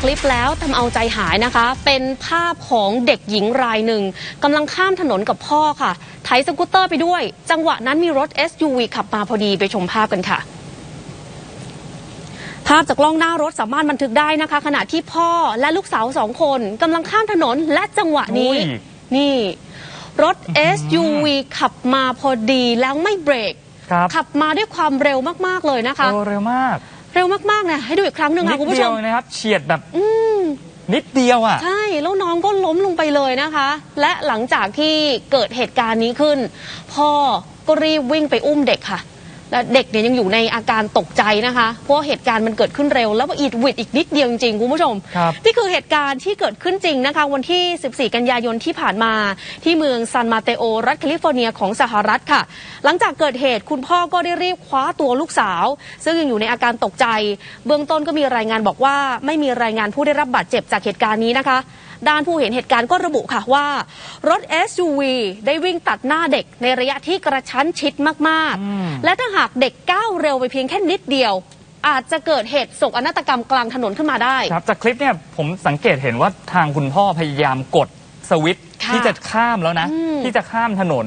คลิปแล้วทำเอาใจหายนะคะ เป็นภาพของเด็กหญิงรายหนึ่งกำลังข้ามถนนกับพ่อค่ะไถสกูตเตอร์ไปด้วย จังหวะนั้นมีรถ SUV ขับมาพอดีไปชมภาพกันค่ะ ภาพจากกล้องหน้ารถสามารถบันทึกได้นะคะ ขณะที่พ่อและลูกสาวสองคนกำลังข้ามถนนและจังหวะนี้อุ้ย นี่ รถ SUV ขับมาพอดีแล้วไม่เบรก ครับขับมาด้วยความเร็วมาก ๆ เลยนะคะ โอ้เร็วมาก เร็วมากๆนะให้ดูอีกครั้งหนึ่งนิค่ะดคุณผู้ชเดียวม นะครับเฉียดแบบอืม นิดเดียวอะ ใช่ แล้วน้องก็ล้มลงไปเลยนะคะ และหลังจากที่เกิดเหตุการณ์นี้ขึ้น พ่อก็รีบวิ่งไปอุ้มเด็กค่ะ และเด็กเนี่ยยังอยู่ในอาการตกใจนะคะ เพราะว่าเหตุการณ์มันเกิดขึ้นเร็ว แล้วอีดวิดอีกนิดเดียวจริงๆคุณผู้ชม ครับนี่คือเหตุการณ์ที่เกิดขึ้นจริงนะคะ วันที่ 14 กันยายนที่ผ่านมา ที่เมืองซานมาเตโอ รัฐแคลิฟอร์เนียของสหรัฐค่ะ หลังจากเกิดเหตุคุณพ่อก็ได้รีบคว้าตัวลูกสาว ซึ่งยังอยู่ในอาการตกใจ เบื้องต้นก็มีรายงานบอกว่า ไม่มีรายงานผู้ได้รับบาดเจ็บจากเหตุการณ์นี้นะคะ ด้านผู้เห็นเหตุการณ์ก็ระบุค่ะว่า รถ SUV ได้วิ่งตัดหน้าเด็กในระยะที่กระชั้นชิดมากอืมๆและถ้าหากเด็กก้าวเร็วไปเพียงแค่นิดเดียว อาจจะเกิดเหตุโศกนาฏกรรมกลางถนนขึ้นมาได้ ครับจากคลิปเนี่ยผมสังเกตเห็นว่าทางคุณพ่อพยายามกดสวิตช์ค่ะที่จะข้ามแล้วนะ อืม ที่จะข้ามถนน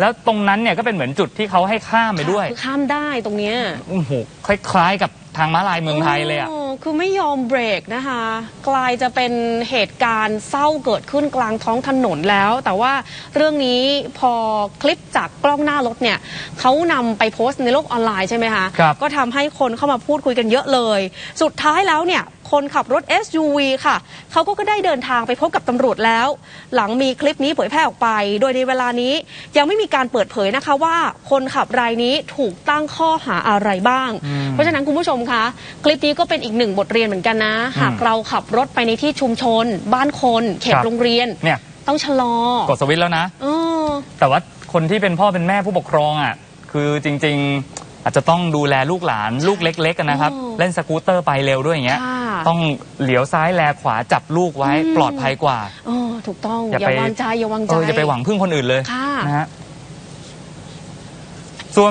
แล้วตรงนั้นเนี่ยก็เป็นเหมือนจุดที่เขาให้ข้ามไปด้วย คือข้ามได้ตรงเนี้ย โอ้โหคล้ายๆ กับทางม้าลายเมืองไทยเลยอะ โคือไม่ยอมเบรกนะคะ กลายจะเป็นเหตุการณ์เศร้าเกิดขึ้นกลางท้องถนนแล้ว แต่ว่าเรื่องนี้พอคลิปจากกล้องหน้ารถเนี่ยเขานำไปโพสต์ในโลกออนไลน์ใช่ไหมคะครับก็ทำให้คนเข้ามาพูดคุยกันเยอะเลย สุดท้ายแล้วเนี่ยคนขับรถ SUV ค่ะ เขาก็ได้เดินทางไปพบกับตำรวจแล้ว หลังมีคลิปนี้เผยแพร่ออกไป โดยในเวลานี้ยังไม่มีการเปิดเผยนะคะว่าคนขับรายนี้ถูกตั้งข้อหาอะไรบ้างอืมเพราะฉะนั้นคุณผู้ชมคะ คลิปนี้ก็เป็นอีกหนึ่งบทเรียนเหมือนกันนะ หากเราขับรถไปในที่ชุมชน บ้านคน เขตครับโรงเรียน เนี่ย ต้องชะลอกดสวิตช์แล้วนะ เออ แต่ว่าคนที่เป็นพ่อเป็นแม่ผู้ปกครองอะคือจริง ๆ อาจจะต้องดูแลลูกหลานลูกเล็กๆกันนะครับ อืมเล่นสกูตเตอร์ไปเร็วด้วยอย่างเงี้ย ค่ะต้องเหลียวซ้ายแลขวาจับลูกไว้อืม ปลอดภัยกว่า เออถูกต้อง อย่าอย่าไป วางใจอย่าวางใจ เอออย่าไปหวังพึ่งคนอื่นเลยค่ะ นะฮะ